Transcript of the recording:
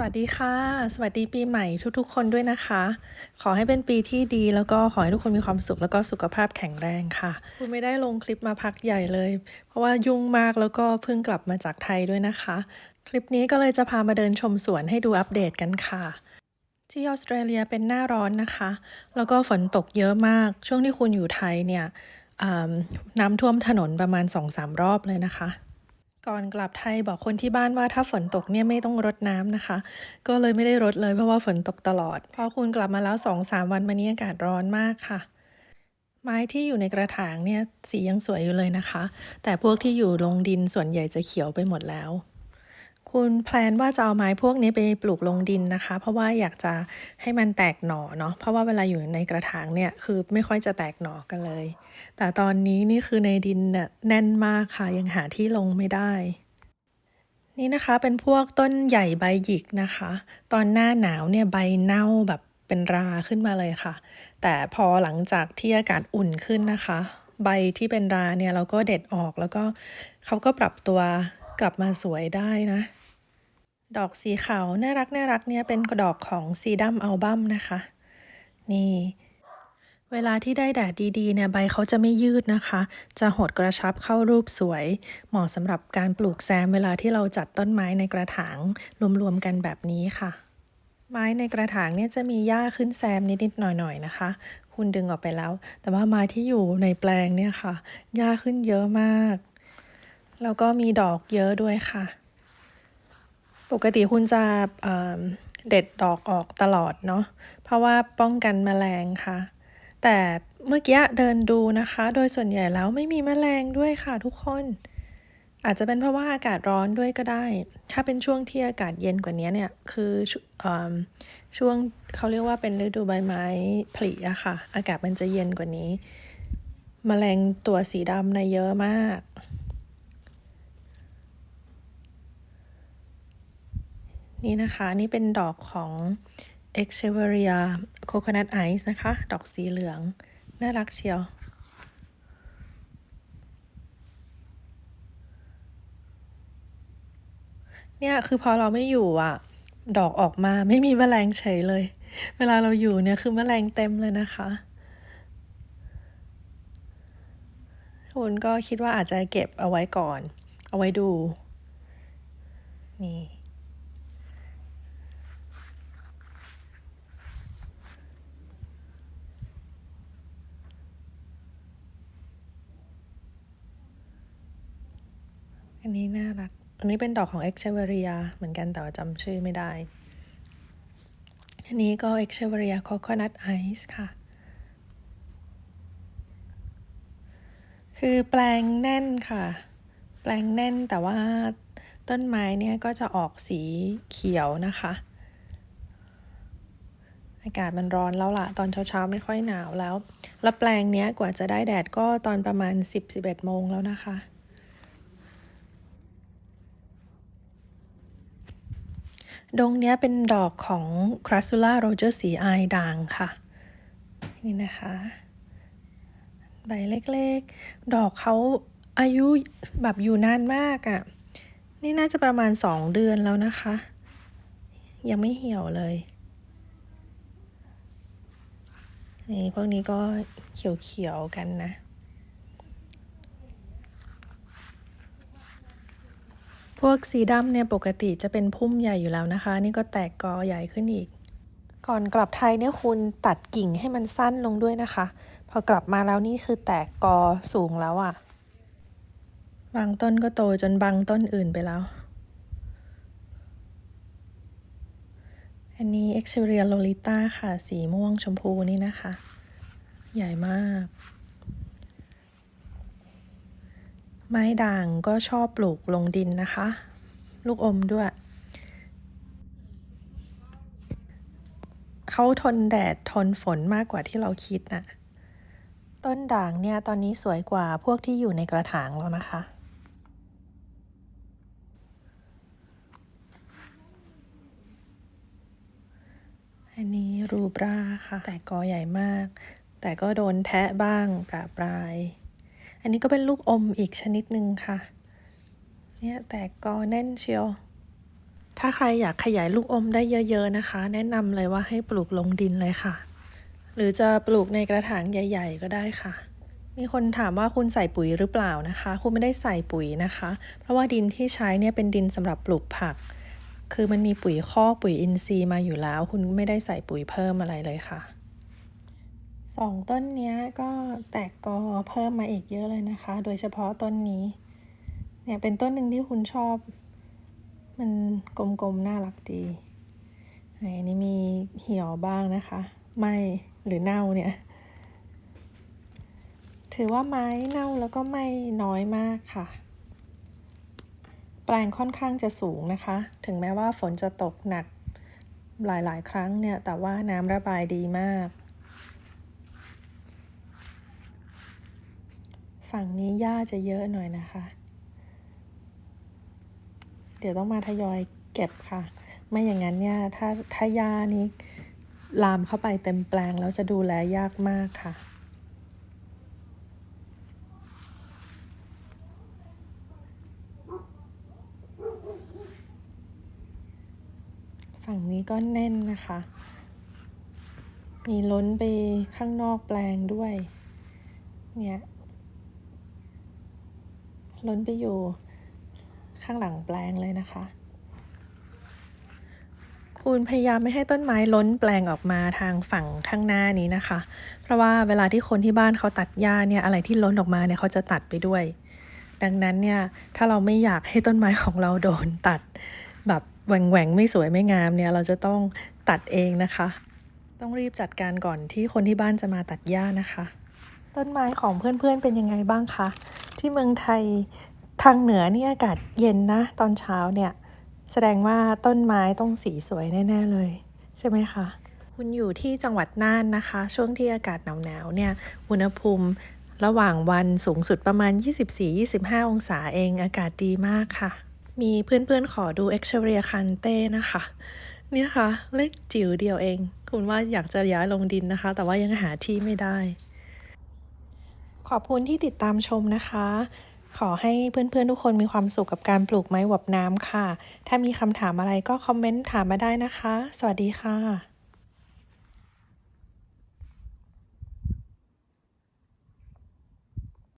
สวัสดีค่ะ สวัสดีปีใหม่ทุกๆ คนด้วยนะคะ ขอให้เป็นปีที่ดีแล้วก็ขอให้ทุกคนมีความสุขแล้วก็สุขภาพแข็งแรงค่ะ คุณไม่ได้ลงคลิปมาพักใหญ่เลย เพราะว่ายุ่งมากแล้วก็เพิ่งกลับมาจากไทยด้วยนะคะ คลิปนี้ก็เลยจะพามาเดินชมสวนให้ดูอัปเดตกันค่ะ ที่ออสเตรเลียเป็นหน้าร้อนนะคะ แล้วก็ฝนตกเยอะมาก ช่วงที่คุณอยู่ไทยเนี่ยน้ำท่วมถนนประมาณ 2-3 รอบเลยนะคะ ก่อนกลับไทยบอกคนที่บ้านว่าถ้าฝนตกเนี่ยไม่ต้องรดน้ำนะคะ ก็เลยไม่ได้รดเลยเพราะว่าฝนตกตลอด พอคุณกลับมาแล้วสองสามวันมานี้อากาศร้อนมากค่ะ ไม้ที่อยู่ในกระถางเนี่ยสียังสวยอยู่เลยนะคะ แต่พวกที่อยู่ลงดินส่วนใหญ่จะเขียวไปหมดแล้ว คุณแพลนว่าจะเอาไม้พวกนี้ไปปลูกลงดินนะคะ เพราะว่าอยากจะให้มันแตกหน่อเนาะเพราะว่าเวลาอยู่ในกระถางเนี่ยคือไม่ค่อยจะแตกหน่อกันเลย แต่ตอนนี้นี่คือในดินเนี่ยแน่นมากค่ะยังหาที่ลงไม่ได้ นี่นะคะเป็นพวกต้นใหญ่ใบหยิกนะคะ ตอนหน้าหนาวเนี่ยใบเน่าแบบเป็นราขึ้นมาเลยค่ะ แต่พอหลังจากที่อากาศอุ่นขึ้นนะคะ ใบที่เป็นราเนี่ยเราก็เด็ดออกแล้วก็เขาก็ปรับตัวกลับมาสวยได้นะ ดอกสีขาวน่ารักน่ารักเนี่ยเป็นดอกของซีดัมอัลบัมนะคะ นี่ เวลาที่ได้แดดดีๆเนี่ยใบเขาจะไม่ยืดนะคะ จะหดกระชับเข้ารูปสวย เหมาะสำหรับการปลูกแซมเวลาที่เราจัดต้นไม้ในกระถางรวมๆกันแบบนี้ค่ะ ไม้ในกระถางเนี่ยจะมีหญ้าขึ้นแซมนิดๆหน่อยๆนะคะ คุณดึงออกไปแล้ว แต่ว่าไม้ที่อยู่ในแปลงเนี่ยค่ะหญ้าขึ้นเยอะมาก แล้วก็มีดอกเยอะด้วยค่ะ ปกติคุณจะเเด็ดดอกออกตลอดเนาะเพราะว่าป้องกันแมลงค่ะ แต่เมื่อกี้เดินดูนะคะ โดยส่วนใหญ่แล้วไม่มีแมลงด้วยค่ะทุกคน อาจจะเป็นเพราะว่าอากาศร้อนด้วยก็ได้ ถ้าเป็นช่วงที่อากาศเย็นกว่านี้เนี่ยคือชุเอิ่มช่วงเขาเรียกว่าเป็นฤดูใบไม้ผลิอะค่ะ อากาศมันจะเย็นกว่านี้แมลงตัวสีดำในเยอะมาก นี่นะคะ นี่เป็นดอกของ Excheveria Coconut Ice นะคะ ดอกสีเหลือง น่ารักเชียว เนี่ย คือพอเราไม่อยู่อะดอกออกมาไม่มีแมลงเฉยเลย เวลาเราอยู่เนี่ย คือแมลงเต็มเลยนะคะคุณก็คิดว่าอาจจะเก็บเอาไว้ก่อน เอาไว้ดู นี่ อันนี้น่ารัก อันนี้เป็นดอกของ e x c h e v e r i a เหมือนกันแต่ว่าจำชื่อไม่ได้ อันนี้ก็ e x c h e v e r i a Coconut Ice ค่ะ คือแปลงแน่นค่ะ แปลงแน่นแต่ว่าต้นไม้เนี่ยก็จะออกสีเขียวนะคะ อากาศมันร้อนแล้วล่ะ ตอนเช้าๆไม่ค่อยหนาวแล้ว แล้วแปลงเนี้ยกว่าจะได้แดดก็ตอนประมาณ 10-11โมงแล้วนะคะ ดงนี้เป็นดอกของ Crassula Roger สีอายด่างค่ะ นี่นะคะ ใบเล็กๆ ดอกเขาอายุแบบอยู่นานมากอะ่ะ นี่น่าจะประมาณสองเดือนแล้วนะคะ ยังไม่เหี่ยวเลย นี่พวกนี้ก็เขียวๆกันนะ พวกสีดำเนี่ยปกติจะเป็นพุ่มใหญ่อยู่แล้วนะคะ นี่ก็แตกกอใหญ่ขึ้นอีก ก่อนกลับไทยเนี่ยคุณตัดกิ่งให้มันสั้นลงด้วยนะคะ พอกลับมาแล้วนี่คือแตกกอสูงแล้วอะ่ะ บางต้นก็โตจนบังต้นอื่นไปแล้ว อันนี้ e x c h e v e r i a Lolita ค่ะ สีม่วงชมพูนี่นะคะ ใหญ่มาก ไม้ด่างก็ชอบปลูกลงดินนะคะ ลูกอมด้วย เขาทนแดดทนฝนมากกว่าที่เราคิดน่ะ ต้นด่างเนี่ยตอนนี้สวยกว่าพวกที่อยู่ในกระถางแล้วนะคะ อันนี้รูบราค่ะ แต่กอใหญ่มาก แต่ก็โดนแทะบ้างประปราย อันนี้ก็เป็นลูกอมอีกชนิดหนึ่งค่ะ เนี่ยแตกกอแน่นเชียว ถ้าใครอยากขยายลูกอมได้เยอะ ๆนะคะ แนะนำเลยว่าให้ปลูกลงดินเลยค่ะ หรือจะปลูกในกระถางใหญ่ ๆ ก็ได้ค่ะ มีคนถามว่าคุณใส่ปุ๋ยหรือเปล่านะคะ คุณไม่ได้ใส่ปุ๋ยนะคะ เพราะว่าดินที่ใช้เนี่ยเป็นดินสำหรับปลูกผัก คือมันมีปุ๋ยคอกปุ๋ยอินทรีย์มาอยู่แล้ว คุณไม่ได้ใส่ปุ๋ยเพิ่มอะไรเลยค่ะ สองต้นนี้ก็แตกกอเพิ่มมาอีกเยอะเลยนะคะ โดยเฉพาะต้นนี้ เนี่ยเป็นต้นหนึ่งที่คุณชอบ มันกลมๆ น่ารักดีอันนี้มีเหี่ยวบ้างนะคะ ไม่หรือเน่าเนี่ย ถือว่าไม้เน่าแล้วก็ไม่น้อยมากค่ะ แปลงค่อนข้างจะสูงนะคะ ถึงแม้ว่าฝนจะตกหนักหลายๆ ครั้งเนี่ย แต่ว่าน้ำระบายดีมาก ฝั่งนี้หญ้าจะเยอะหน่อยนะคะ เดี๋ยวต้องมาทยอยเก็บค่ะ ไม่อย่างนั้นเนี่ยถ้าถ้าหญ้านี้ลามเข้าไปเต็มแปลงแล้วจะดูแลยากมากค่ะฝั่งนี้ก็แน่นนะคะ มีล้นไปข้างนอกแปลงด้วย เนี่ย ล้นไปอยู่ข้างหลังแปลงเลยนะคะ คุณพยายามไม่ให้ต้นไม้ล้นแปลงออกมาทางฝั่งข้างหน้านี้นะคะ เพราะว่าเวลาที่คนที่บ้านเขาตัดหญ้าเนี่ยอะไรที่ล้นออกมาเนี่ยเขาจะตัดไปด้วย ดังนั้นเนี่ยถ้าเราไม่อยากให้ต้นไม้ของเราโดนตัดแบบแหว่งๆไม่สวยไม่งามเนี่ยเราจะต้องตัดเองนะคะ ต้องรีบจัดการก่อนที่คนที่บ้านจะมาตัดหญ้านะคะ ต้นไม้ของเพื่อนๆเป็นยังไงบ้างคะ ที่เมืองไทยทางเหนือนี่อากาศเย็นนะ ตอนเช้าเนี่ย แสดงว่าต้นไม้ต้องสีสวยแน่ ๆ เลย ใช่ไหมคะ คุณอยู่ที่จังหวัดน่านนะคะ ช่วงที่อากาศหนาวๆเนี่ยอุณหภูมิระหว่างวันสูงสุดประมาณ 24-25 องศาเองอากาศดีมากค่ะ มีเพื่อนๆขอดูเอ็กเรียคันเต้นะคะ เนี่ยค่ะ เล็กจิ๋วเดียวเอง คุณว่าอยากจะย้ายลงดินนะคะ แต่ว่ายังหาที่ไม่ได้ ขอบคุณที่ติดตามชมนะคะ ขอให้เพื่อนๆทุกคนมีความสุขกับการปลูกไม้หวบน้ำค่ะ ถ้ามีคำถามอะไรก็คอมเมนต์ถามมาได้นะคะ สวัสดีค่ะ